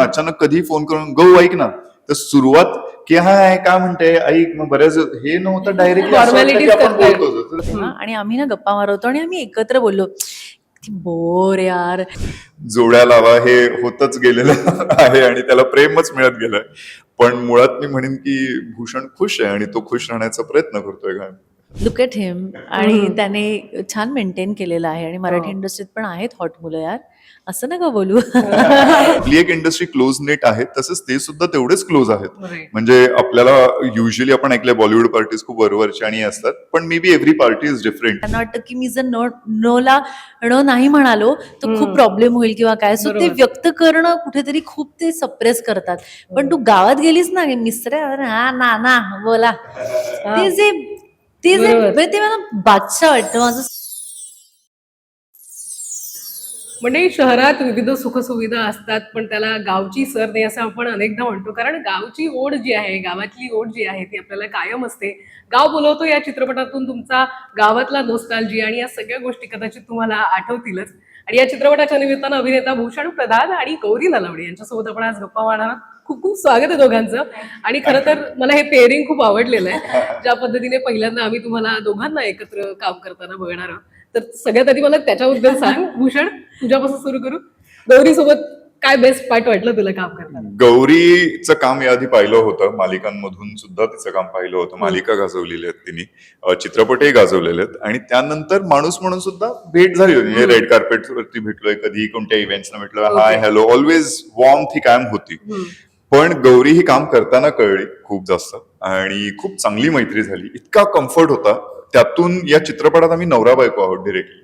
पण अचानक कधी फोन करून गौ ऐक ना. तर सुरुवात की हाय काय म्हणते ऐक मग बऱ्याच हे नव्हतं. तेव्हा आणि आम्ही ना गप्पा मारवतो आणि आम्ही एकत्र बोललो. बोर यार. जोड्या लावा हे होतच गेलेलं आहे आणि त्याला प्रेमच मिळत गेलंय. पण मुळात मी म्हणेन की भूषण खुश आहे आणि तो खुश राहण्याचा प्रयत्न करतोय काय लुक एट हिम आणि त्याने छान मेंटेन केलेलं आहे आणि मराठी हो. इंडस्ट्रीत पण आहेत हॉट मुलं यार. असं नका बोलू. आपली एक इंडस्ट्री क्लोज नेट आहे तसंच ते सुद्धा तेवढेच क्लोज आहेत. म्हणजे आपल्याला युजली आपण ऐकलंय बॉलिवूड पार्टीज खूप वरवरच्या आणि असतात पण maybe every party is different त्यांना वाटतं की मी जर नो नोला नो नाही म्हणालो तर खूप प्रॉब्लेम होईल किंवा काय. सो ते. व्यक्त करणं कुठेतरी खूप ते सप्रेस करतात. पण तू गावात गेलीस ना मिस्त्र हा ना ना बोला. ते जे ते जे. म्हणजे ते मला बादशाह वाटतं. माझं म्हणजे शहरात विविध सुखसुविधा असतात पण त्याला गावची सर नाही असं आपण अनेकदा म्हणतो. कारण गावची ओढ जी आहे गावातली ओढ जी आहे ती आपल्याला कायम असते. गाव बोलवतो या चित्रपटातून तुमचा गावातला नोस्टालजी आणि या सगळ्या गोष्टी कदाचित तुम्हाला आठवतीलच. आणि या चित्रपटाच्या निमित्तानं अभिनेता भूषण प्रधान आणि गौरी नलावडे यांच्यासोबत आपण आज गप्पा मारणार खूप खूप स्वागत आहे दोघांचं. आणि खरं तर मला हे पेअरिंग खूप आवडलेलं आहे. ज्या पद्धतीने पहिल्यांदा आम्ही तुम्हाला दोघांना एकत्र काम करताना बघणार आहोत. तर सगळ्यात आधी मला त्याच्याबद्दल सांग. भूषण तुझ्यापासून सुरू करू. गौरी सोबत काय बेस्ट पार्ट वाटलं तुला काम करताना? गौरीचं काम याआधी पाहिलं होतं. मालिकांमधून सुद्धा तिचं काम पाहिलं होतं. मालिका गाजवलेली आहेत तिने. चित्रपटही गाजवलेले आहेत. आणि त्यानंतर माणूस म्हणून सुद्धा भेट झाली होती. हे रेड कार्पेट वरती भेटलोय कधी कोणत्या इव्हेंट्सना भेटलोय. हाय हॅलो ऑलवेज वॉर्म ही कायम होती. पण गौरी ही काम करताना कळली खूप जास्त. आणि खूप चांगली मैत्री झाली. इतका कम्फर्ट होता. त्यातून या चित्रपटात आम्ही नवरा बायको आहोत डिरेक्टली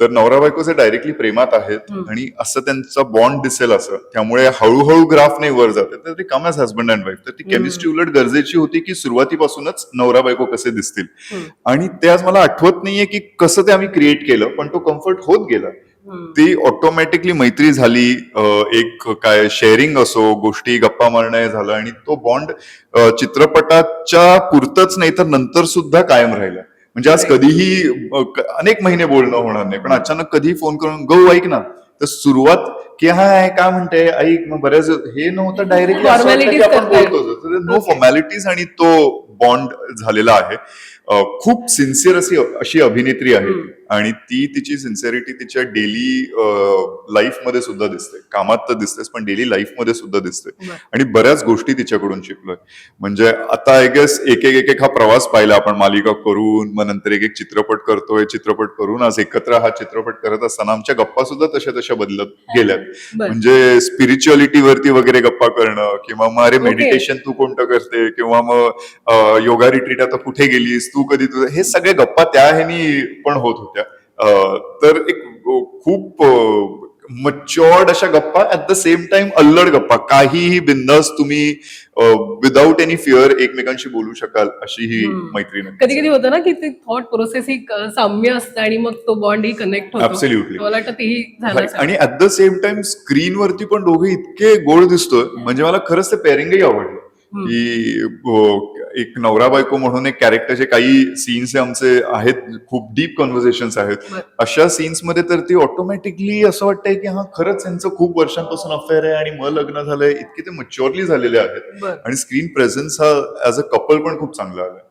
तर नवरा बायकोचे डायरेक्टली प्रेमात आहेत. आणि असं त्यांचा बॉन्ड दिसेल असं त्यामुळे हळूहळू ग्राफ नाही वर जाते. तर ते come as husband and wife तर ती केमिस्ट्री उलट गरजेची होती की सुरुवातीपासूनच नवरा बायको कसे दिसतील. आणि ते आज मला आठवत नाहीये की कसं ते आम्ही क्रिएट केलं पण तो कम्फर्ट होत गेला. ती ऑटोमॅटिकली मैत्री झाली एक काय शेअरिंग असो गोष्टी गप्पा मारणं झालं आणि तो बॉन्ड चित्रपटाच्या पुरतच नाही तर नंतर सुद्धा कायम राहिला. म्हणजे आज कधीही अनेक महिने बोलणं होणार नाही. पण अचानक कधी फोन करून गौ ऐक ना. तर सुरुवात की हाय काय म्हणते? ऐक मग बऱ्याच हे नव्हतं. डायरेक्टली नो फॉर्मॅलिटीज आणि तो बॉन्ड झालेला आहे. खूप सिन्सिअर अशी अशी अभिनेत्री आहे. आणि ती तिची सिन्सिअरिटी तिच्या डेली लाईफमध्ये सुद्धा दिसते कामात तर दिसतेच पण डेली लाईफमध्ये सुद्धा दिसते. आणि बऱ्याच गोष्टी तिच्याकडून शिकलोय म्हणजे आता आय गेस एक एक एक हा प्रवास पाहिला आपण मालिका करून मग नंतर एक एक चित्रपट करतोय चित्रपट करून आज एकत्र हा चित्रपट करत असताना आमच्या गप्पा सुद्धा तशा तशा बदलत गेल्यात. म्हणजे स्पिरिच्युअलिटी वरती वगैरे गप्पा करणं किंवा मग अरे. मेडिटेशन तू कोणतं करते किंवा मग योगा रिट्रीट आता कुठे गेलीस तू कधी तुझं हे सगळे गप्पा त्या ह्यानी पण होत होत्या तर एक खूप मच्युअर्ड अशा गप्पा ऍट द सेम टाइम अल्लड गप्पा काहीही बिंदास तुम्ही विदाऊट एनी फिअर एकमेकांशी बोलू शकाल अशी ही. मैत्री कधी कधी होतं ना की ते थॉट प्रोसेस ही साम्य असतं आणि मग तो बॉन्ड ही कनेक्ट होतो Absolutely. मला वाटतं तेही झालं असेल. आणि at the same time screen वरती पण दोघे इतके गोड दिसतोय म्हणजे मला खरंच ते पेअरिंगही आवडलं. की अं, एक नवरा बायको म्हणून एक कॅरेक्टरचे काही सीन्स आमचे आहेत खूप डीप कॉन्व्हर्सेशन आहेत. अशा सीन्समध्ये तर ती ऑटोमॅटिकली असं वाटतंय की हा खरंच यांचं खूप वर्षांपासून अफेअर आहे आणि मग लग्न झालंय इतके ते मच्युअरली झालेले आहेत. आणि स्क्रीन प्रेझेन्स हा ऍज अ कपल पण खूप चांगला आलाय.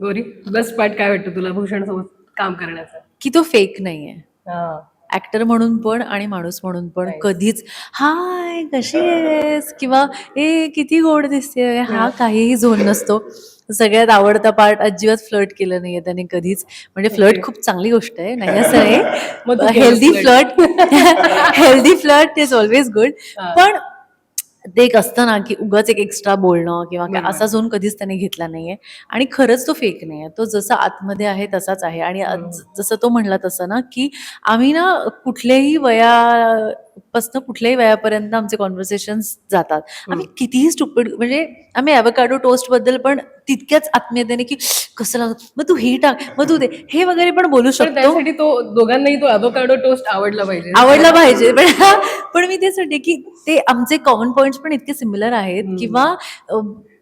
गौरी बेस्ट पार्ट काय वाटतं तुला भूषण सोबत काम करण्याचा? की तो फेक नाहीये. ऍक्टर म्हणून पण आणि माणूस म्हणून पण. कधीच हाय कशी आहेस? किंवा ए किती गोड दिसते हा काहीही झोन नसतो. सगळ्यात आवडता पार्ट अजिबात फ्लर्ट केलं नाहीये त्याने कधीच. म्हणजे फ्लर्ट. खूप चांगली गोष्ट आहे नाही असं केलंस healthy. Flirt healthy flirt is always good. पण ते एक असतं ना की उगाच एक एक्स्ट्रा बोलणं किंवा काय. असा झोन कधीच त्याने घेतला नाहीये. आणि खरंच तो फेक नाहीये. तो जसा आतमध्ये आहे तसाच आहे. आणि. ज- जसं तो म्हणला तसं ना की आम्ही ना कुठल्याही वयापासनं कुठल्याही वयापर्यंत आमचे कॉन्व्हर्सेशन जातात. आम्ही कितीही स्टुपिड म्हणजे आम्ही ॲवोकाडो टोस्टबद्दल पण तितक्याच आत्मीयतेने की कसं लागत मग तू हे टाक मग तू दे. हे वगैरे पण बोलू पण शकतो. त्यासाठी तो दोघांनाही तो अቮकाडो टोस्ट आवडला पाहिजे. आवडला पाहिजे. पण पण मी तेच म्हणते की ते आमचे कॉमन पॉइंट्स पण इतके सिमिलर आहेत. किंवा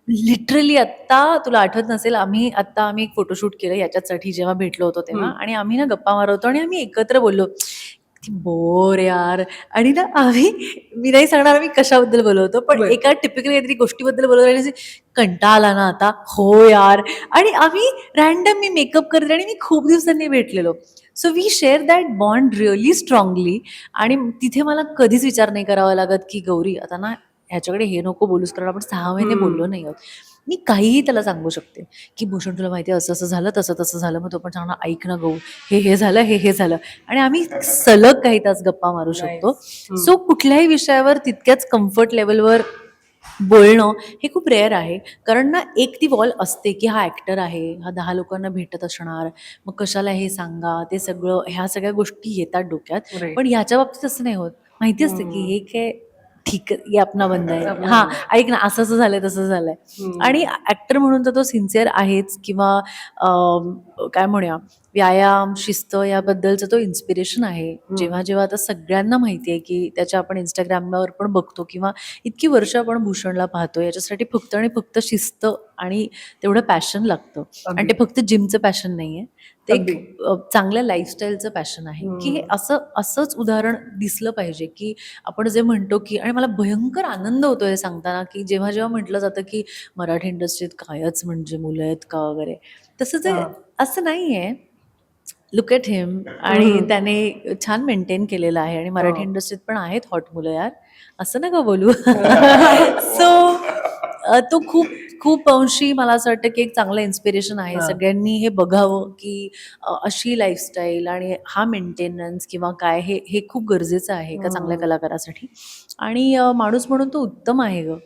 लिटरली आत्ता तुला आठवत नसेल आम्ही आत्ता आम्ही एक फोटोशूट केलं याच्यासाठी जेव्हा भेटलो होतो तेव्हा. आणि आम्ही ना गप्पा मारवतो आणि आम्ही एकत्र बोललो ती बोर यार. आणि ना आम्ही मी नाही सांगणार आम्ही कशाबद्दल बोलवतो पण. एका टिपिकल काहीतरी गोष्टीबद्दल बोलवतो आणि कंटाळा आला ना आता. हो यार. आणि आम्ही रॅन्डम मी मेकअप करते आणि मी खूप दिवसांनी भेटलेलो. So we share that bond really strongly आणि तिथे मला कधीच विचार नाही करावा लागत की गौरी आता ना ह्याच्याकडे हे नको बोलूस कारण आपण सहा महिने. बोललो नाही आहोत. मी काहीही त्याला सांगू शकते की भूषण तुला माहिती आहे असं असं झालं तसं तसं झालं मग तो पण सांगणार ऐक ना गौ हे हे झालं हे हे झालं. आणि आम्ही सलग काही तास गप्पा मारू शकतो. सो कुठल्याही विषयावर तितक्याच कम्फर्ट लेवलवर बोलणं हे खूप रेअर आहे. कारण ना एक ती वॉल असते की हा ऍक्टर आहे हा दहा लोकांना भेटत असणार मग कशाला हे सांगा ते सगळं ह्या सगळ्या गोष्टी येतात डोक्यात. पण याच्या बाबतीत असं नाही होत. माहिती असते की हे काय ठीक आहे, ये आपला बंद आहे. हा ऐक ना असं असं झालंय तसं झालंय. आणि ऍक्टर म्हणून तर तो सिन्सिअर आहेच किंवा काय म्हणूया व्यायाम शिस्त याबद्दलचं तो इन्स्पिरेशन आहे. जेव्हा जेव्हा आता सगळ्यांना माहिती आहे की त्याच्या आपण इंस्टाग्रामवर पण बघतो किंवा इतकी वर्ष आपण भूषणला पाहतो याच्यासाठी फक्त आणि फक्त शिस्त आणि तेवढं पॅशन लागतं. आणि ते फक्त जिमचं पॅशन नाहीये. ते. एक चांगल्या लाईफस्टाईलचं पॅशन आहे की हे. असं असंच उदाहरण दिसलं पाहिजे की आपण जे म्हणतो की आणि मला भयंकर आनंद होतो हे सांगताना की जेव्हा जेव्हा म्हटलं जातं की मराठी इंडस्ट्रीत कायच म्हणजे मुलं आहेत का वगैरे तसं जे हा. असं नाही आहे लुक एट हिम आणि. त्याने छान मेंटेन केलेलं आहे आणि मराठी हा. इंडस्ट्रीत पण आहेत हॉट मुलं यार असं नका बोलू सो तो खूप खूप अंशी मला असं वाटतं की एक चांगलं इन्स्पिरेशन आहे हा. सगळ्यांनी हे बघावं की अशी लाईफस्टाईल आणि हा मेंटेनन्स किंवा काय हे हे खूप गरजेचं आहे एका चांगल्या हम्म. कलाकारासाठी आणि माणूस म्हणून तो उत्तम आहे ग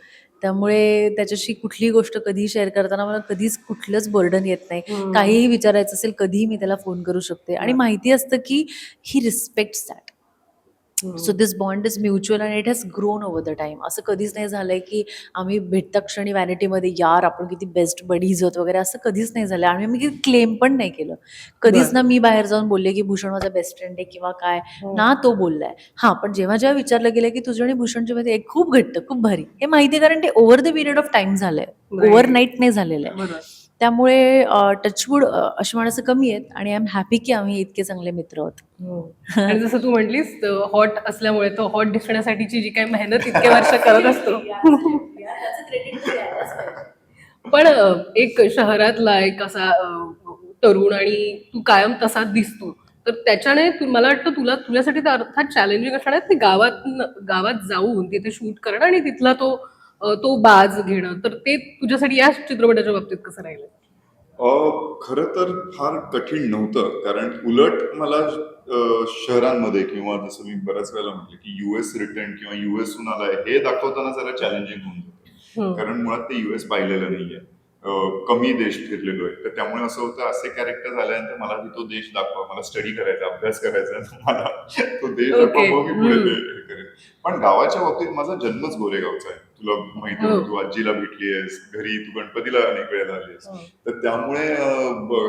त्यामुळे त्याच्याशी कुठलीही गोष्ट कधी शेअर करताना मला कधीच कुठलंच बर्डन येत नाही. काहीही विचारायचं असेल कधीही मी त्याला फोन करू शकते आणि हा. माहिती असतं की ही respect that. So this bond is mutual and it has grown over the time असं कधीच नाही झालंय की आम्ही भेटता क्षणी व्हॅनिटीमध्ये यार आपण किती बेस्ट बडीज होत वगैरे. असं कधीच नाही झालं आणि मी क्लेम पण नाही केलं. कधीच. ना मी बाहेर जाऊन बोलले की भूषण माझा बेस्ट फ्रेंड आहे किंवा काय? हो. ना तो बोललाय. हा पण जेव्हा जेव्हा विचारलं गेलं की तुझं आणि भूषणच्या मध्ये एक खूप घट्ट खूप भारी. हे माहिती कारण ते over the period of time झालंय. Right. ओव्हरनाईट नाही झालेलं आहे. त्यामुळे टचवूड अशी माणसं कमी आहेत आणि आय एम हॅपी की आम्ही इतके चांगले मित्र आहोत. हो. आणि जसं तू म्हटलीस हॉट असल्यामुळे तो हॉट दिसण्यासाठीची जी काही मेहनत इतके वर्ष करत असतो. पण एक शहरातला एक असा तरुण आणि तू कायम तसाच दिसतो. तर त्याच्याने तू- मला वाटतं तुला तुझ्यासाठी तर अर्थात चॅलेंजिंग असणार आहे. ते गावात गावात जाऊन तिथे शूट करणं आणि तिथला तो तो बाज घेणं. तर ते तुझ्यासाठी या चित्रपटाच्या बाबतीत कसं राहिलं खर तर फार कठीण नव्हतं. कारण उलट मला शहरांमध्ये किंवा जसं मी बऱ्याच वेळेला म्हटलं की युएस रिटर्न किंवा युएस हून आलाय हे दाखवताना जरा चॅलेंजिंग होऊन जातं. हम्म. कारण मुळात ते युएस पाहिलेलं नाहीये. कमी देश फिरलेलो आहे. तर त्यामुळे असं होतं असे कॅरेक्टर झाल्यानंतर मला ही तो देश दाखवा मला स्टडी करायचा अभ्यास करायचा मला तो देश दाखवा मी पुढे हे करेन पण गावाच्या बाबतीत माझा जन्मच गोरेगावचा आहे. तुला माहिती हो. आहे तू आजीला भेटली आहेस घरी तू गणपतीला अनेक वेळेला आलीस हो. तर त्यामुळे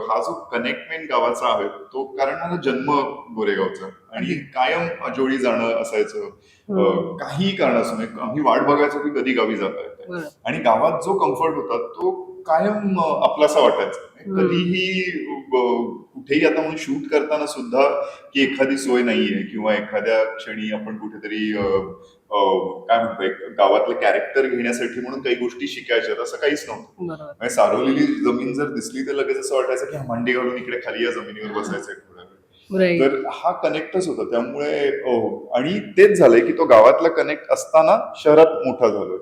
हा जो कनेक्टमेंट गावाचा आहे तो कारण माझा जन्म गोरेगावचा आणि कायम जोडी जाणं असायचं हम्म. काहीही कारण असू नये आम्ही वाट बघायचो की कधी गावी जाता येते बरं. आणि गावात जो कम्फर्ट होता तो कायम आपलासा वाटायचा. हम्म. कधीही कुठेही आता म्हणून शूट करताना सुद्धा की एखादी सोय नाहीये किंवा एखाद्या क्षणी आपण कुठेतरी काय म्हणतो एक गावातलं कॅरेक्टर घेण्यासाठी म्हणून काही गोष्टी शिकायच्या असं काहीच नव्हतं. म्हणजे सारवलेली जमीन जर दिसली तर लगेच असं वाटायचं की मांडी घालून इकडे खाली या जमिनीवर राईट तर हा कनेक्टच होता. त्यामुळे आणि तेच झालंय की तो गावातला कनेक्ट असताना शहरात मोठा झालोय.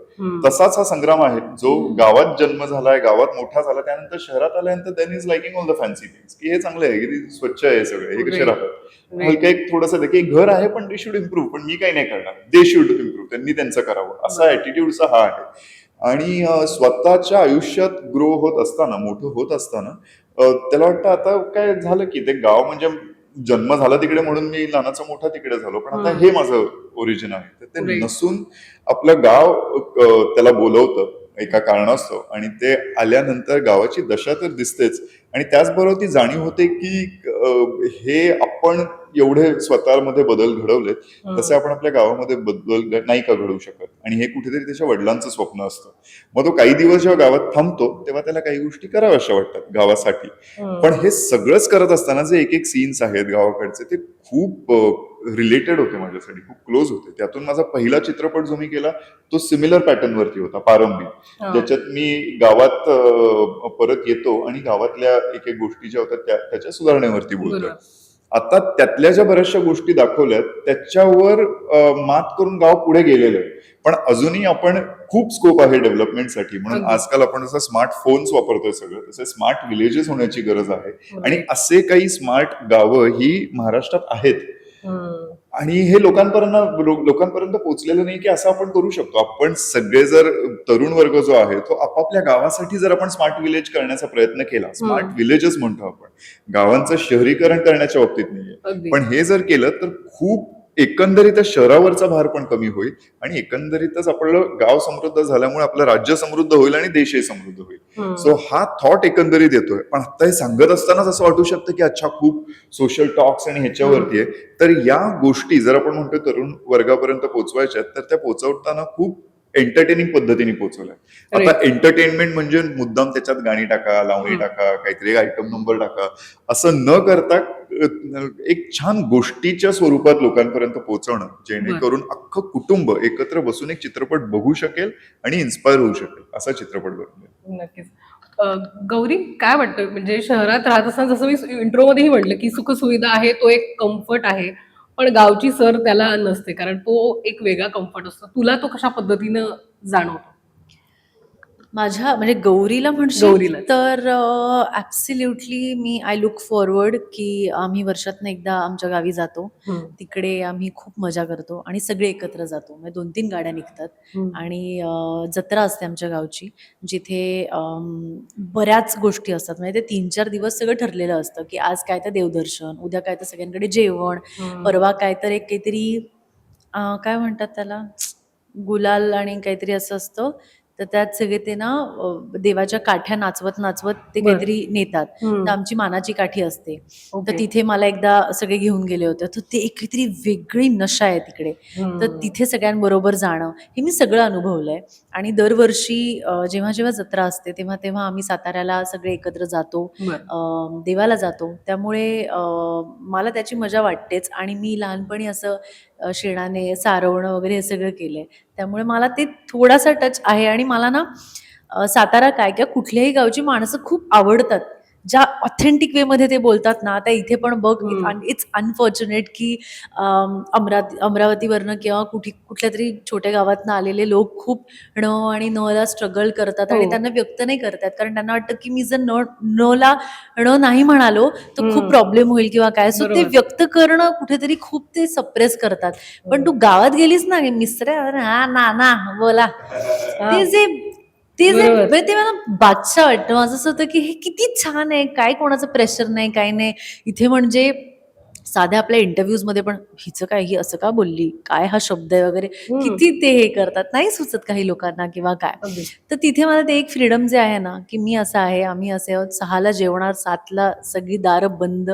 तसाच हा संग्राम आहे. जो गावात जन्म झालाय गावात मोठा झाला त्यानंतर शहरात आल्यानंतर then is liking all the fancy things की हे चांगलं आहे की स्वच्छ आहे सगळं हे कसे. राहतात? हलकं एक थोडंसं की घर आहे पण दे शुड इम्प्रूव्ह पण मी काही नाही करणार. दे शुड इम्प्रूव्ह त्यांनी त्यांचं करावं. असा ऍटिट्यूडचा हा आहे. आणि स्वतःच्या आयुष्यात ग्रो होत असताना मोठं होत असताना त्याला वाटतं आता काय झालं की ते गाव म्हणजे जन्म झाला तिकडे म्हणून मी लहानाचा मोठा तिकडे झालो पण आता. हे माझं ओरिजिन आहे तर ते. नसून आपलं गाव त्याला बोलवतं एका कारणास्तव आणि ते आल्यानंतर गावाची दशा तर दिसतेच आणि त्याचबरोबर ती जाणीव होते की हे आपण एवढे स्वतःमध्ये बदल घडवलेत तसे आपण आपल्या गावामध्ये बदल नाही का घडवू शकत? आणि हे कुठेतरी त्याच्या वडिलांचं स्वप्न असतं. मग तो काही दिवस जेव्हा गावात थांबतो तेव्हा त्याला काही गोष्टी कराव्याशा वाटतात गावासाठी. पण हे सगळंच करत असताना जे एक एक सीन्स आहेत गावाकडचे ते खूप रिलेटेड होते माझ्यासाठी खूप क्लोज होते. त्यातून माझा पहिला चित्रपट जो मी केला तो सिमिलर पॅटर्न वरती होता पारंबी. हा. ज्याच्यात मी गावात परत येतो आणि गावातल्या एक एक गोष्टी ज्या होत्या त्या त्याच्या सुधारणेवरती बोलतोय. आता त्यातल्या ज्या बऱ्याचशा गोष्टी दाखवल्यात त्याच्यावर मात करून गाव पुढे गेलेलं आहे पण अजूनही आपण खूप स्कोप आहे डेव्हलपमेंटसाठी म्हणून. आजकाल आपण जसं स्मार्ट फोन्स वापरतोय सगळं तसे स्मार्ट विलेजेस होण्याची गरज आहे बरोबर. आणि असे काही स्मार्ट गावं ही महाराष्ट्रात आहेत. आणि हे लोकांपर्यंत लोकांपर्यंत पोहोचलेलं नाही की असं आपण करू शकतो. आपण सगळे जर तरुण वर्ग जो आहे तो आपापल्या गावासाठी जर आपण स्मार्ट विलेज करण्याचा प्रयत्न केला स्मार्ट विलेजेस म्हणतो आपण गावांचं शहरीकरण करण्याच्या बाबतीत नाहीये. पण हे जर केलं तर खूप एकंदरीतच शहरावरचा भार पण कमी होईल आणि एकंदरीतच आपलं गाव समृद्ध झाल्यामुळे आपलं राज्य समृद्ध होईल आणि देशही समृद्ध होईल. सो हा थॉट एकंदरीत येतोय. पण आता हे सांगत असतानाच असं वाटू शकतं की अच्छा खूप सोशल टॉक्स आणि ह्याच्यावरती आहे. तर या गोष्टी जर आपण म्हणतो तरुण वर्गापर्यंत पोहोचवायच्या तर त्या पोहोचवताना खूप एंटरटेनिंग पद्धतीने पोहोचवल्या. आता एंटरटेनमेंट म्हणजे मुद्दाम त्याच्यात गाणी टाका लावणी. टाका काहीतरी आयटम नंबर टाका. असं न करता एक छान गोष्टीच्या स्वरूपात लोकांपर्यंत पोहोचवणं जेणेकरून अख्खं कुटुंब एकत्र बसून एक चित्रपट बघू शकेल आणि इन्स्पायर होऊ शकेल असा चित्रपट बनवेल नक्कीच. गौरी काय वाटतं म्हणजे शहरात राहत असताना जसं मी इंट्रो मध्येही म्हटलं की सुखसुविधा आहे तो एक कम्फर्ट आहे. पण गावची सर त्याला नसते कारण तो एक वेगळा कम्फर्ट असतो. तुला तो कशा पद्धतीनं जाणवतो? माझ्या म्हणजे गौरीला म्हणशील गौरीला. तर ऍब्सल्युटली मी आय लुक फॉरवर्ड की आम्ही वर्षातनं एकदा आमच्या गावी जातो. तिकडे आम्ही खूप मजा करतो आणि सगळे एकत्र जातो. म्हणजे दोन तीन गाड्या निघतात आणि अ, जत्रा असते आमच्या गावची जिथे अम, बऱ्याच गोष्टी असतात. म्हणजे ते तीन चार दिवस सगळं ठरलेलं असतं की आज काय तर देवदर्शन उद्या काय तर सगळ्यांकडे जेवण परवा काय तर एक काहीतरी अं, काय म्हणतात त्याला गुलाल आणि काहीतरी असं असतं. तर त्यात सगळे ते ना देवाच्या काठ्या नाचवत नाचवत ते. काहीतरी नेतात. तर आमची मानाची काठी असते. तर. तिथे मला एकदा सगळे घेऊन गेले होते. तर ते एक काहीतरी वेगळी नशा आहे तिकडे. तर तिथे सगळ्यांबरोबर जाणं हे मी सगळं अनुभवलंय. आणि दरवर्षी जेव्हा जेव्हा जत्रा असते तेव्हा तेव्हा आम्ही साताऱ्याला सगळे एकत्र जातो. देवाला जातो. त्यामुळे मला त्याची मजा वाटतेच. आणि मी लहानपणी असं शेणाने सारवणं वगैरे हे सगळं केलं आहे त्यामुळे मला ते थोडासा टच आहे आणि मला ना सातारा काय किंवा कुठल्याही गावची माणसं खूप आवडतात. ज्या ऑथेंटिक वेमध्ये ते बोलतात ना त्या इथे पण बघ. इट्स अनफॉर्च्युनेट की अमरावती अमरावतीवरनं किंवा कुठे कुठल्या तरी छोट्या गावातनं आलेले लोक खूप ण आणि नला स्ट्रगल करतात आणि हो. त्यांना व्यक्त नाही करतात कारण त्यांना वाटतं की मी जर न नला ण नाही म्हणालो तर खूप. प्रॉब्लेम होईल किंवा काय सो ते. व्यक्त करणं कुठेतरी खूप ते सप्रेस करतात पण तू गावात गेलीस ना मिस्त्र हा ना ना बोला हा. ते जे ते जे बरोबर. म्हणजे ते मला बादशाह वाटतं. माझं असं होतं की हे किती छान आहे. काय कोणाचं प्रेशर नाही काय नाही. इथे म्हणजे साध्या आपल्या इंटरव्ह्यूजमध्ये पण हिचं काय ही असं का बोलली काय हा शब्द आहे वगैरे. किती ते हे करतात नाही सुचत काही लोकांना किंवा काय. तर तिथे मला ते एक फ्रीडम जे आहे ना की मी असं आहे आम्ही असे आहोत सहाला जेवणार सातला सगळी दारं बंद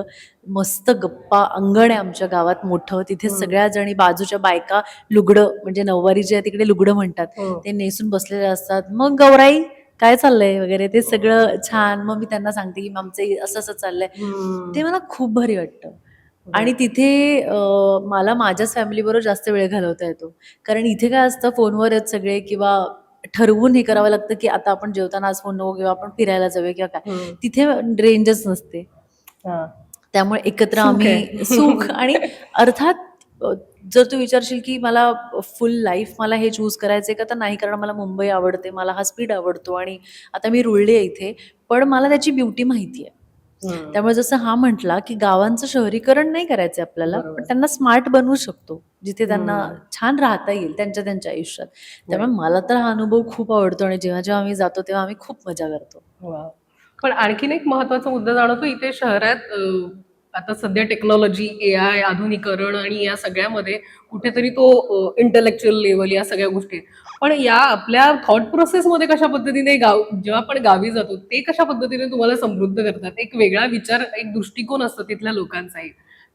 मस्त गप्पा अंगण आहे आमच्या गावात मोठं तिथे. सगळ्या जणी बाजूच्या बायका लुगडं म्हणजे नऊवारी जे आहे तिकडे लुगडं म्हणतात हो. ते नेसून बसलेले असतात मग गौराई काय चाललंय वगैरे ते सगळं छान मग मी त्यांना सांगते की आमचं हे असं असं चाललंय. ते मला खूप भारी वाटतं आणि तिथे मला माझ्याच फॅमिली बरोबर जास्त वेळ घालवता येतो कारण इथे काय असतं फोनवर आहेत सगळे किंवा ठरवून हे करावं लागतं की आता आपण जेवताना आज फोन नको किंवा आपण फिरायला जाऊया किंवा काय. तिथे रेंजच नसते. त्यामुळे एकत्र आम्ही. सुख आणि अर्थात जर तू विचारशील की मला फुल लाईफ मला हे चूज करायचंय का तर नाही कारण मला मुंबई आवडते मला हा स्पीड आवडतो आणि आता मी रुळले आहे इथे पण मला त्याची ब्युटी माहिती आहे. त्यामुळे जसं हा म्हटला की गावांचं शहरीकरण नाही करायचं आपल्याला. पण त्यांना स्मार्ट बनवू शकतो जिथे त्यांना. छान राहता येईल त्यांच्या त्यांच्या आयुष्यात त्यामुळे मला तर हा अनुभव खूप आवडतो आणि जेव्हा जेव्हा आम्ही जातो तेव्हा आम्ही खूप मजा करतो. पण आणखीन एक महत्त्वाचा मुद्दा जाणवतो इथे शहरात आता सध्या टेक्नॉलॉजी ए आय आधुनिकरण आणि या सगळ्यामध्ये कुठेतरी तो इंटलेक्च्युअल लेवल या सगळ्या गोष्टी. पण या आपल्या थॉट प्रोसेसमध्ये कशा पद्धतीने गाव जेव्हा आपण गावी जातो ते कशा पद्धतीने तुम्हाला समृद्ध करतात? एक वेगळा विचार एक दृष्टिकोन असतो तिथल्या लोकांचाही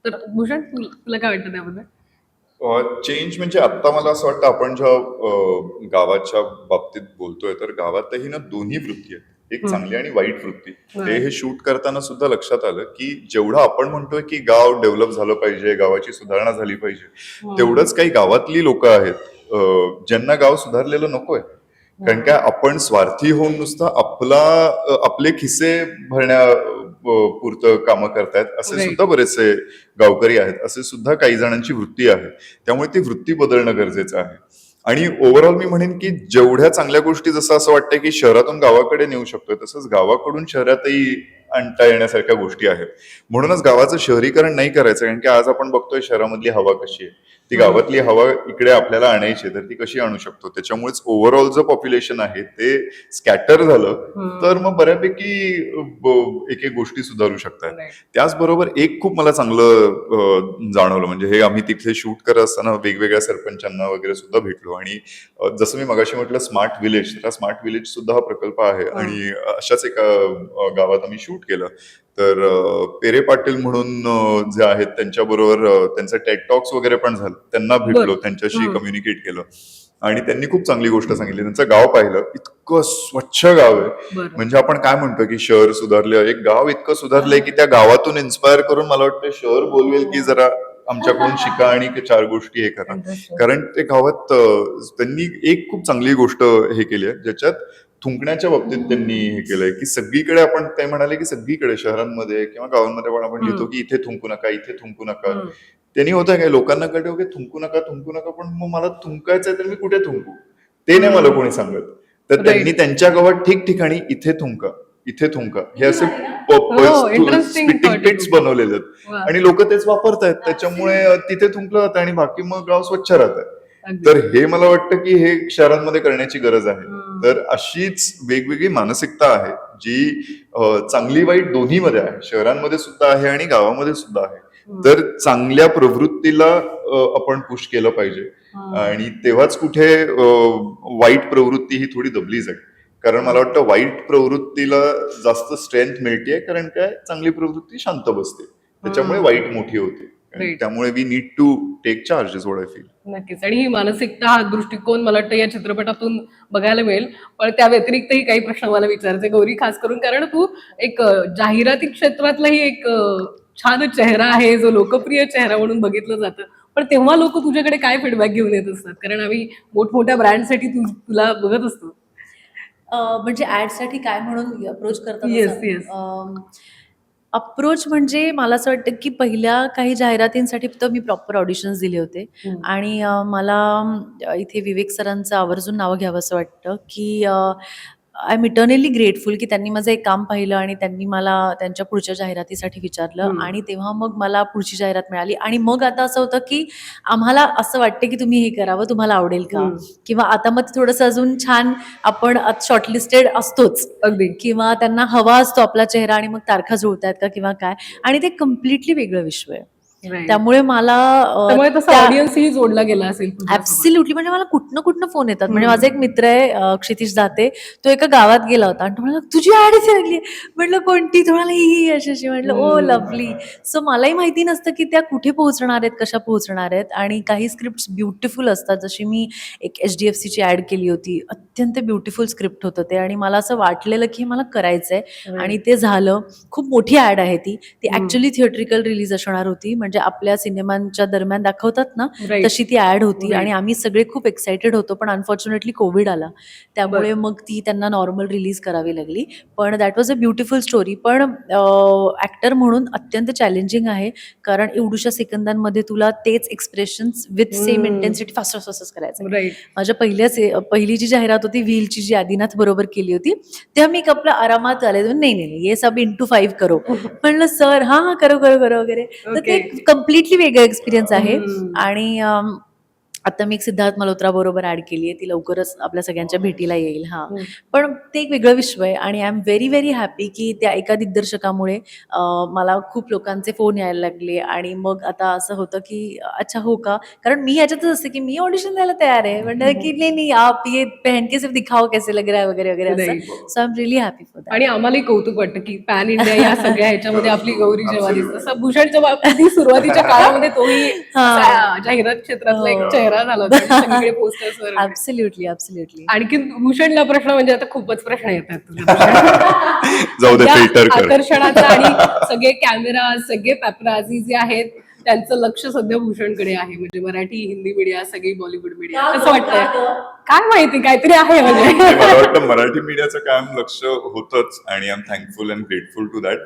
तर भूषण तुला काय वाटतं त्याबद्दल? चेंज म्हणजे आता मला असं वाटतं आपण ज्या गावाच्या बाबतीत बोलतोय तर गावातही ना दोन्ही वृत्ती आहेत. एक. चांगली आणि वाईट वृत्ती. ते हे शूट करताना सुद्धा लक्षात आलं की जेवढं आपण म्हणतोय की गाव डेव्हलप झालं पाहिजे गावाची सुधारणा झाली पाहिजे तेवढंच काही गावातली लोक आहेत ज्यांना गाव सुधारलेलं नकोय. कारण काय आपण स्वार्थी होऊन नुसतं आपला आपले खिसे भरण्या पुरतं कामं करतायत असे. सुद्धा बरेचसे गावकरी आहेत. असे सुद्धा काही जणांची वृत्ती आहे. त्यामुळे ती वृत्ती बदलणं गरजेचं आहे. आणि ओव्हरऑल मी म्हणेन की जेवढ्या चांगल्या गोष्टी जसं असं वाटतंय की शहरातून गावाकडे नेऊ शकतोय तसंच गावाकडून शहरातही आणता येण्यासारख्या गोष्टी आहेत म्हणूनच गावाचं शहरीकरण नाही करायचं कारण की आज आपण बघतोय शहरामधली हवा कशी आहे ती. गावातली हवा इकडे आपल्याला आणायची तर ती कशी आणू शकतो त्याच्यामुळेच ओव्हरऑल जे पॉप्युलेशन आहे ते स्कॅटर झालं. तर मग बऱ्यापैकी एक एक गोष्टी सुधारू शकतात. त्याचबरोबर एक खूप मला चांगलं जाणवलं म्हणजे हे आम्ही तिथे शूट करत असताना वेगवेगळ्या सरपंचांना वगैरे सुद्धा भेटलो आणि जसं मी मगाशी म्हटलं स्मार्ट विलेज तर स्मार्ट विलेज सुद्धा हा प्रकल्प आहे. आणि अशाच एका गावात आम्ही शूट केलं. तर पेरे पाटील म्हणून जे आहेत त्यांच्याबरोबर त्यांचं टेट टॉक्स वगैरे पण झालं. त्यांना भेटलो. त्यांच्याशी. कम्युनिकेट केलं. आणि त्यांनी खूप चांगली गोष्ट सांगितली. त्यांचं गाव पाहिलं. इतकं स्वच्छ गाव आहे. म्हणजे आपण काय म्हणतो की शहर सुधारलं? एक गाव इतकं सुधारलंय की त्या गावातून इन्स्पायर करून मला वाटतं शहर बोलवेल की जरा आमच्याकडून शिका आणि चार गोष्टी हे करा. कारण ते गावात त्यांनी एक खूप चांगली गोष्ट हे केली आहे. ज्याच्यात थुंकण्याच्या बाबतीत त्यांनी हे केलंय की सगळीकडे आपण ते म्हणाले की सगळीकडे शहरांमध्ये किंवा गावांमध्ये पण आपण लिहितो की इथे थुंकू नका इथे थुंकू नका. त्यांनी होतं काय लोकांना कळतं ओके थुंकू नका थुंकू नका पण मग मला थुंकायचंय तर मी कुठे थुंकू ते नाही मला कोणी सांगत तर. त्यांनी त्यांच्या गावात ठिकठिकाणी इथे थुंका इथे थुंका हे असे हो. पिट्स बनवलेले आहेत. आणि लोक तेच वापरतायत त्याच्यामुळे तिथे थुंकलं जातं आणि बाकी मग गाव स्वच्छ राहतं. तर हे मला वाटतं की हे शहरांमध्ये करण्याची गरज आहे. तर अशीच वेगवेगळी मानसिकता आहे जी चांगली वाईट दोन्हीमध्ये आहे शहरांमध्ये सुद्धा आहे आणि गावामध्ये सुद्धा आहे. तर चांगल्या प्रवृत्तीला आपण पुश केलं पाहिजे. आणि तेव्हाच कुठे वाईट प्रवृत्ती ही थोडी दबली जाईल कारण मला वाटतं वाईट प्रवृत्तीला जास्त स्ट्रेंथ मिळते कारण काय चांगली प्रवृत्ती शांत बसते त्याच्यामुळे. वाईट मोठी होते. त्यामुळे we need to take charge is what I feel नक्कीच. आणि ही मानसिकता हा दृष्टिकोन मला वाटतं या चित्रपटातून बघायला मिळेल. पण त्या व्यतिरिक्तही काही प्रश्न मला विचारायचे गौरी खास करून कारण तू एक जाहिराती क्षेत्रातलाही एक छान चेहरा आहे जो लोकप्रिय चेहरा म्हणून बघितलं जातं. पण तेव्हा लोक तुझ्याकडे काय फीडबॅक घेऊन येत असतात? कारण आम्ही मोठमोठ्या ब्रँडसाठी तू तुला बघत असतो. म्हणजे ऍडसाठी काय म्हणून अप्रोच Yes, yes. करतात अप्रोच म्हणजे मला असं वाटतं की पहिल्या काही जाहिरातींसाठी फक्त मी प्रॉपर ऑडिशन्स दिले होते. आणि अं, मला अं, इथे विवेक सरांचं आवर्जून नाव घ्यावं असं वाटतं की आय एम इटर्नली ग्रेटफुल की त्यांनी माझं एक काम पाहिलं आणि त्यांनी मला त्यांच्या पुढच्या जाहिरातीसाठी विचारलं. आणि तेव्हा मग मला पुढची जाहिरात मिळाली आणि मग आता असं होतं की आम्हाला असं वाटतं की तुम्ही हे करावं तुम्हाला आवडेल का. किंवा आता मग थोडंसं अजून छान आपण शॉर्टलिस्टेड असतोच अगदी किंवा त्यांना हवा असतो आपला चेहरा आणि मग तारखा जुळतायत का किंवा काय आणि ते कम्प्लिटली वेगळं विश्व आहे. त्यामुळे मला ऑडियन्सही जोडला गेला असेल. ऍब्सल्युटली म्हणजे मला कुठनं कुठनं फोन येतात. म्हणजे. माझा एक मित्र आहे क्षितिश दाते. तो एका गावात गेला होता आणि म्हणाला तुझी ऍड इथे लागली. म्हटलं कोणती? तो म्हणाला ही ही अशी अशी. म्हटलं ओ. लवली सो मलाही माहिती नसतं की त्या कुठे पोहोचणार आहेत कशा पोहोचणार आहेत. आणि काही स्क्रिप्ट ब्युटिफुल असतात. जशी मी एक एच डी एफ सीची ऍड केली होती. अत्यंत ब्युटिफुल स्क्रिप्ट होतं ते. आणि मला असं वाटलेलं की हे मला करायचंय. आणि ते झालं. खूप मोठी ऍड आहे ती. ती. ऍक्च्युली थिएट्रिकल रिलीज असणार होती. म्हणजे आपल्या सिनेमांच्या दरम्यान दाखवतात ना. तशी ती ऍड होती. आणि आम्ही सगळे खूप एक्साइटेड होतो पण अनफॉर्च्युनेटली कोविड आला. त्यामुळे मग ती त्यांना नॉर्मल रिलीज करावी लागली. पण that was a beautiful story पण ऍक्टर म्हणून अत्यंत चॅलेंजिंग आहे. कारण एवढूशा सेकंदांमध्ये तुला तेच expression with same. Intensity fast fast करायचं. माझ्या पहिल्या से- पहिली जी जाहिरात होती व्हीलची जी आदिनाथ बरोबर केली होती तेव्हा मी आपला आरामात आले. नाही नाही ये सब इंटू फाईव्ह करो. म्हणलं सर हा हा करो करो करो वगैरे. तर ते. कम्प्लिटली वेगळं एक्सपिरियन्स आहे. आणि आता मी एक सिद्धार्थ मल्होत्रा बरोबर ऍड केली आहे. ती लवकरच आपल्या सगळ्यांच्या भेटीला येईल हा. पण ते एक वेगळं विश्व आहे आणि I am very very happy की त्या एका दिग्दर्शकामुळे मला खूप लोकांचे फोन यायला लागले आणि मग आता असं होतं की अच्छा हो का? कारण मी ह्याच्यातच असते की मी ऑडिशन द्यायला तयार आहे. म्हणजे की नाही नाही आप ये पहन के सिर्फ दिखाओ कैसे लग रहा है वगैरे वगैरे. So I am really happy for आणि आम्हालाही कौतुक वाटतं की पॅन इंडिया या सगळ्या ह्याच्यामध्ये आपली गौरी जेव्हा दिसते. भूषणच्या बाबतीत सुरुवातीच्या काळामध्ये तोही जाहिरात क्षेत्रातला एक हो. चेहरा चेहरा झाला ऍब्सल्युटली ऍब्सल्युटली आणखी भूषणला प्रश्न म्हणजे आता खूपच प्रश्न येतात. तुला जाऊ दे त्या फिल्टर कर. आकर्षणाचा आणि सगळे कॅमेरा सगळे पॅपराझी जे आहेत त्यांचं लक्ष सध्या भूषणकडे आहे. म्हणजे मराठी हिंदी मीडिया सगळी बॉलिवूड मीडिया कसं वाटतंय? काय माहिती काहीतरी आहे म्हणजे. मला वाटतं मराठी मीडियाचं कायम लक्ष होतच आणि I am thankful and grateful to that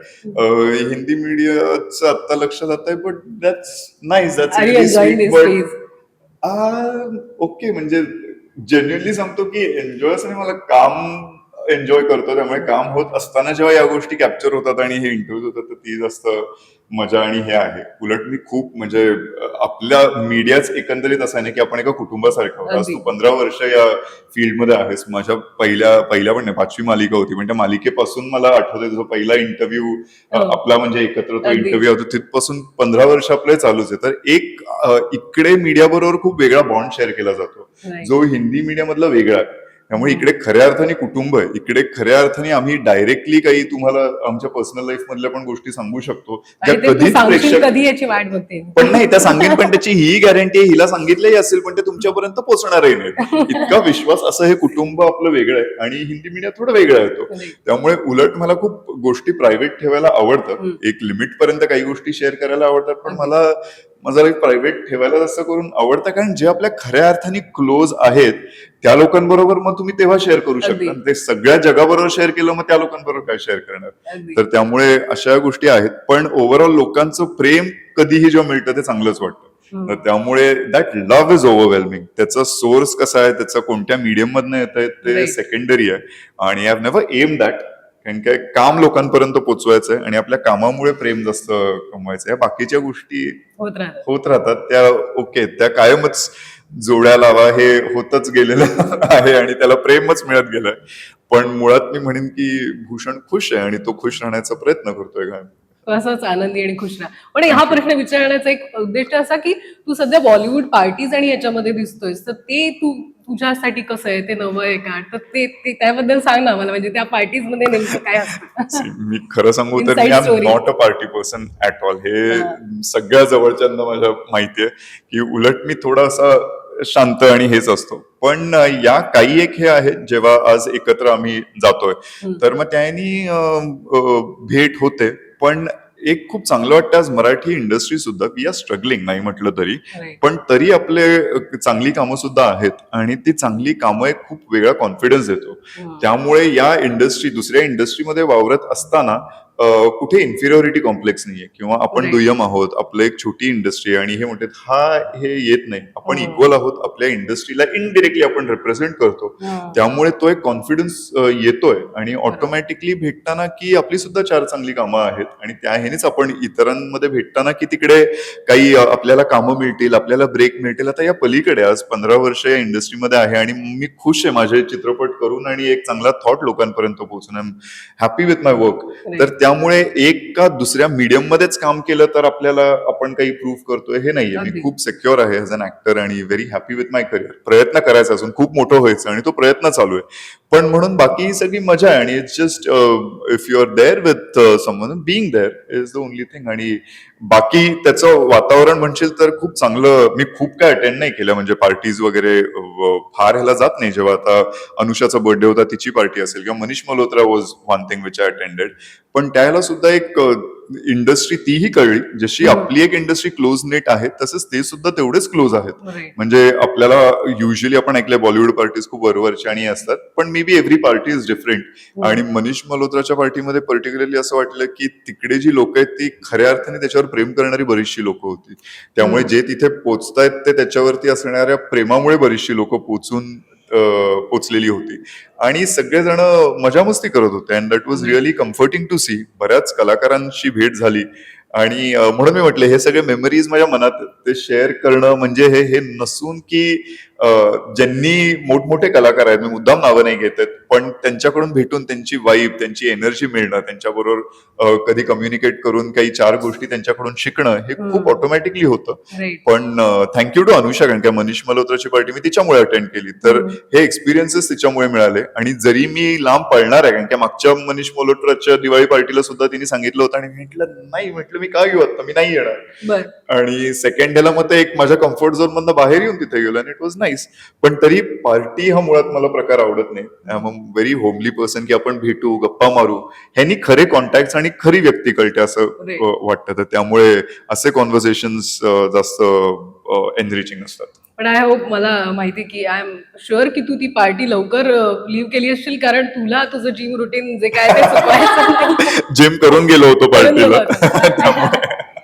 Hindi मीडियाचं आता लक्ष जात आहे but that's nice Are okay म्हणजे जेन्युअनली सांगतो की एन्जॉय मला काम एन्जॉय करतो त्यामुळे काम होत असताना जेव्हा या गोष्टी कॅप्चर होतात आणि हे इंटरव्ह्यू होतात तर ती जास्त मजा आणि हे आहे. उलट मी खूप म्हणजे आपल्या मीडियाच एकंदरीत असं आहे ना की आपण एका कुटुंबासारखं. तू पंधरा वर्ष या फील्डमध्ये आहेस. माझ्या पहिल्या पहिल्या पण नाही पाचवी मालिका होती. पण त्या मालिकेपासून मला आठवतंय तुझा पहिला इंटरव्ह्यू हो. आपला म्हणजे एकत्र तो. इंटरव्ह्यू होता. तिथपासून पंधरा वर्ष आपले चालूच आहे. तर एक इकडे मीडिया बरोबर खूप वेगळा बॉन्ड शेअर केला जातो. जो हिंदी मीडिया मधला वेगळा आहे. त्यामुळे इकडे खऱ्या अर्थाने कुटुंब आहे. इकडे खऱ्या अर्थाने आम्ही डायरेक्टली काही तुम्हाला आमच्या पर्सनल लाईफ मधल्या पण गोष्टी सांगू शकतो. ज्या कधीच प्रेक्षक कधी याची वाट बघते पण नाही त्या सांगेन पण त्याची ही गॅरंटी आहे हिला सांगितलंही असेल पण ते तुमच्यापर्यंत पोहोचणारही नाही इतका विश्वास असं हे कुटुंब आपलं वेगळं आहे आणि हिंदी मीडिया थोडं वेगळं आहे तो. Right. त्यामुळे उलट मला खूप गोष्टी प्रायव्हेट ठेवायला आवडतं हम्म. एक लिमिट पर्यंत काही गोष्टी शेअर करायला आवडतात पण मला माझा प्रायव्हेट ठेवायला जास्त करून आवडतं कारण जे आपल्या खऱ्या अर्थाने क्लोज आहेत त्या लोकांबरोबर मग तुम्ही तेव्हा शेअर करू. शकता. ते सगळ्या जगाबरोबर शेअर केलं मग त्या लोकांबरोबर काय शेअर करणार. तर त्यामुळे अशा गोष्टी आहेत. पण ओव्हरऑल लोकांचं प्रेम कधीही जेव्हा मिळतं ते चांगलंच वाटतं. त्यामुळे दॅट लव्ह इज ओव्हरवेल्मिंग त्याचा सोर्स कसा आहे? त्याचा कोणत्या मीडियम मधनं येत आहे ते. सेकंडरी आहे. आणि I have never am that कारण काय काम लोकांपर्यंत पोचवायचं आहे आणि आपल्या कामामुळे प्रेम जास्त कमवायचं आहे बाकीच्या गोष्टी होत राहत होत राहतात. त्या ओके त्या कायमच जोड्या लावा हे होतच गेलेलं आहे आणि त्याला प्रेमच मिळत गेलंय. पण मुळात मी म्हणेन की भूषण खुश आहे आणि तो खुश राहण्याचा प्रयत्न करतोय असंच आनंदी आणि खुश राहा. पण हा प्रश्न विचारण्याचा एक उद्दिष्ट असा की तू सध्या बॉलिवूड पार्टीज आणि याच्यामध्ये दिसतोयस तर ते तू तुझ्यासाठी कसं आहे? ते नवं आहे का? तर ते ते त्याबद्दल सांग ना मला म्हणजे त्या पार्टीजमध्ये नेमकं काय असतं? मी खरं सांगू तर मी story. Not a party person at all हे सगळ्या जवळच्यांना माझ्या माहितीये की उलट मी थोडासा शांत आणि हेच असतो. पण या काही एक हे आहेत जेव्हा आज एकत्र आम्ही जातोय. तर मग त्यांनी भेट होते. पण एक खूप चांगलं वाटतं आज मराठी इंडस्ट्री सुद्धा वी आर स्ट्रगलिंग नाही म्हटलं तरी. पण तरी आपले चांगली कामं सुद्धा आहेत आणि ती चांगली कामं एक खूप वेगळा कॉन्फिडन्स देतो. त्यामुळे या इंडस्ट्री दुसऱ्या इंडस्ट्रीमध्ये वावरत असताना कुठे इन्फिरियोरिटी कॉम्प्लेक्स नाहीये किंवा आपण. दुय्यम आहोत आपलं एक छोटी इंडस्ट्री आहे आणि हे म्हणतात हा हे येत नाही आपण हो. इक्वल आहोत आपल्या इंडस्ट्रीला इनडिरेक्टली आपण रिप्रेझेंट करतो हम्म. त्यामुळे तो एक कॉन्फिडन्स येतोय आणि ऑटोमॅटिकली भेटताना की आपली सुद्धा चार चांगली कामं आहेत आणि त्या ह्यानेच आपण इतरांमध्ये भेटताना की तिकडे काही आपल्याला कामं मिळतील आपल्याला ब्रेक मिळतील आता या पलीकडे आज पंधरा वर्ष या इंडस्ट्रीमध्ये आहे आणि मी खुश आहे माझे चित्रपट करून आणि एक चांगला थॉट लोकांपर्यंत पोहोचून I am happy with my work. तर त्यामुळे एक का दुसऱ्या मीडियम मध्येच काम केलं तर आपल्याला आपण काही प्रूव्ह करतोय हे नाहीये. मी खूप सिक्युअर आहे ॲज अन ऍक्टर आणि very happy with my career प्रयत्न करायचा असून खूप मोठं व्हायचं आणि तो प्रयत्न चालू आहे. पण म्हणून बाकी ही सगळी मजा आहे आणि it's just if you are there with someone being there is the only thing आणि बाकी त्याचं वातावरण म्हणशील तर खूप चांगलं मी खूप काय अटेंड नाही केलं. म्हणजे पार्टीज वगैरे फार ह्याला जात नाही. जेव्हा आता अनुषाचा बर्थडे होता तिची पार्टी असेल. किंवा Manish Malhotra was one thing which I attended पण त्याला सुद्धा एक इंडस्ट्री तीही कळली जशी. आपली एक इंडस्ट्री क्लोज नेट आहे तसंच ते सुद्धा तेवढेच क्लोज आहेत. म्हणजे आपल्याला युजली आपण ऐकलं बॉलिवूड पार्टीज खूप वरवरच्या आणि असतात पण maybe every party is different आणि मनीष मल्होत्राच्या पार्टीमध्ये पर्टिक्युलरली असं वाटलं की तिकडे जी लोक आहेत ती खऱ्या अर्थाने त्याच्यावर प्रेम करणारी बरीचशी लोक होती त्यामुळे. जे तिथे पोचतायत ते त्याच्यावरती असणाऱ्या प्रेमामुळे बरीचशी लोक पोचून पोचलेली होती. आणि सगळेजण मजा मस्ती करत होते and that was really comforting to see बऱ्याच कलाकारांशी भेट झाली. आणि म्हणून मी म्हटले हे सगळे मेमरीज माझ्या मनात ते शेअर करणं म्हणजे हे हे नसून की ज्यांनी मोठमोठे कलाकार आहेत मी मुद्दाम नावं नाही घेत आहेत पण त्यांच्याकडून भेटून त्यांची वाईब त्यांची एनर्जी मिळणं त्यांच्याबरोबर कधी कम्युनिकेट करून काही चार गोष्टी त्यांच्याकडून शिकणं हे खूप. ऑटोमॅटिकली होतं. पण थँक्यू टू अनुषा कारण का मनीष मल्होत्राची पार्टी मी तिच्यामुळे अटेंड केली. तर. हे एक्सपिरियन्सेस तिच्यामुळे मिळाले. आणि जरी मी लांब पळणार आहे कारण की मागच्या मनीष मल्होत्राच्या दिवाळी पार्टीला सुद्धा तिने सांगितलं होतं आणि म्हटलं नाही म्हटलं मी का घेऊ आता? मी नाही येणार. आणि सेकंड ह्याला मग ते एक माझ्या कम्फर्ट झोन मधनं बाहेर येऊन तिथे गेलो आणि इट वॉज नाईस पण तरी पार्टी हा मुळात मला प्रकार आवडत नाही. I am very homely person की आपण भेटू गप्पा मारू. ह्यांनी खरे कॉन्टॅक्ट आणि खरी व्यक्ती कळते असं वाटतं. तर त्यामुळे असे कॉन्व्हर्सेशन जास्त एनरिचिंग असतात पण आय होप मला माहिती की आय एम शुअर की तू ती पार्टी लवकर लिव्ह केली असशील कारण तुला तुझं जिम रुटीन जे काय ते. जिम करून गेलो होतो पार्टीला.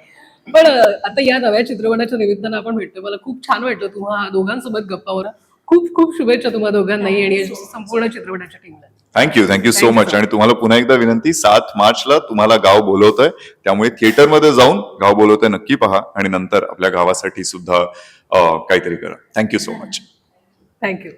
पण आता या नव्या चित्रपटाच्या निमित्तानं आपण भेटतो मला खूप छान वाटलं तुम्हा दोघांसोबत गप्पा मारा खूप खूप शुभेच्छा तुम्हा दोघांनाही आणि संपूर्ण चित्रपटाच्या टीमला थँक्यू थँक्यू सो मच. आणि तुम्हाला पुन्हा एकदा विनंती सात मार्चला तुम्हाला गाव बोलवतंय. त्यामुळे थिएटरमध्ये जाऊन गाव बोलवतंय नक्की पहा. आणि नंतर आपल्या गावासाठी सुद्धा काहीतरी करा. Thank you so much thank you